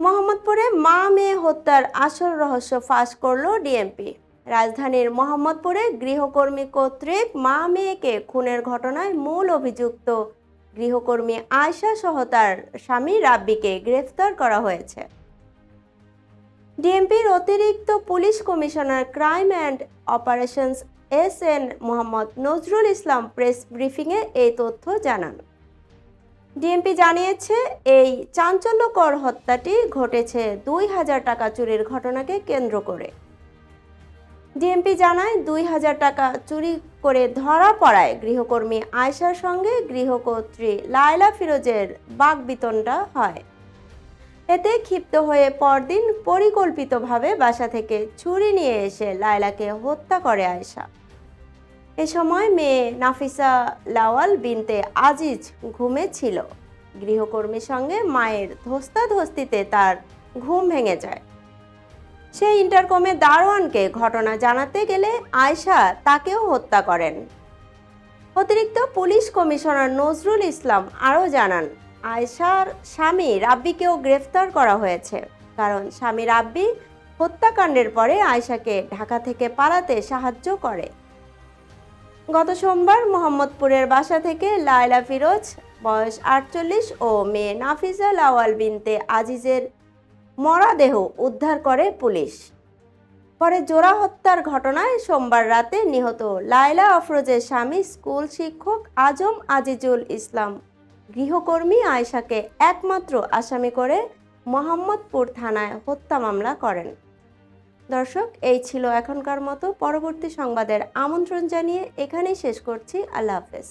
মোহাম্মদপুরে মা মেয়ে হত্যার আসল রহস্য ফাঁস করল ডিএমপি। রাজধানীর মোহাম্মদপুরে গৃহকর্মী কর্তৃক মা মেয়েকে খুনের ঘটনায় মূল অভিযুক্ত গৃহকর্মী আয়শা সহ তার স্বামী রাব্বিকে গ্রেফতার করা হয়েছে। ডিএমপির অতিরিক্ত police commissioner crime and operations S N Mohammad Nazrul Islam press ব্রিফিংয়ে এই তথ্য জানান। ডিএমপি জানিয়েছে, এই চাঞ্চল্যকর হত্যাটি ঘটেছে দুই হাজার টাকা চুরির ঘটনাকে কেন্দ্র করে। ডিএমপি জানায়, দুই হাজার টাকা চুরি করে ধরা পড়ায় গৃহকর্মী আয়শার সঙ্গে গৃহকর্ত্রী লায়লা ফিরোজের বাগবিতণ্ডা হয়। এতে ক্ষিপ্ত হয়ে পরদিন পরিকল্পিতভাবে বাসা থেকে ছুরি নিয়ে এসে লায়লাকে হত্যা করে আয়শা। এ সময় মেয়ে নাফিসা লাওয়াল বিনতে আজিজ ঘুমে ছিল গৃহকর্মীর সঙ্গে মায়ের ধস্তাধস্তিতে তার ঘুম ভেঙে যায়। সেই ইন্টারকমে দারোয়ানকে ঘটনা জানাতে গেলে আয়শা তাকেও হত্যা করেন। অতিরিক্ত পুলিশ কমিশনার নজরুল ইসলাম আরও জানান, আয়শার স্বামী রাব্বিকেও গ্রেফতার করা হয়েছে, কারণ স্বামী রাব্বি হত্যাকাণ্ডের পরে আয়শাকে ঢাকা থেকে পালাতে সাহায্য করে। গত সোমবার মোহাম্মদপুরের বাসা থেকে লায়লা ফিরোজ, বয়স আটচল্লিশ, ও মেয়ে নাফিজা লাওয়াল বিনতে আজিজের মরাদেহ উদ্ধার করে পুলিশ। পরে জোড়া হত্যার ঘটনায় সোমবার রাতে নিহত লায়লা আফরোজের স্বামী স্কুল শিক্ষক আজম আজিজুল ইসলাম, গৃহকর্মী আয়শাকে একমাত্র আসামি করে মোহাম্মদপুর থানায় হত্যা মামলা করেন। দর্শক এই ছিল এখনকার মতো পরবর্তী সংবাদের আমন্ত্রণ জানিয়ে এখানেই শেষ করছি। আল্লাহ হাফেজ।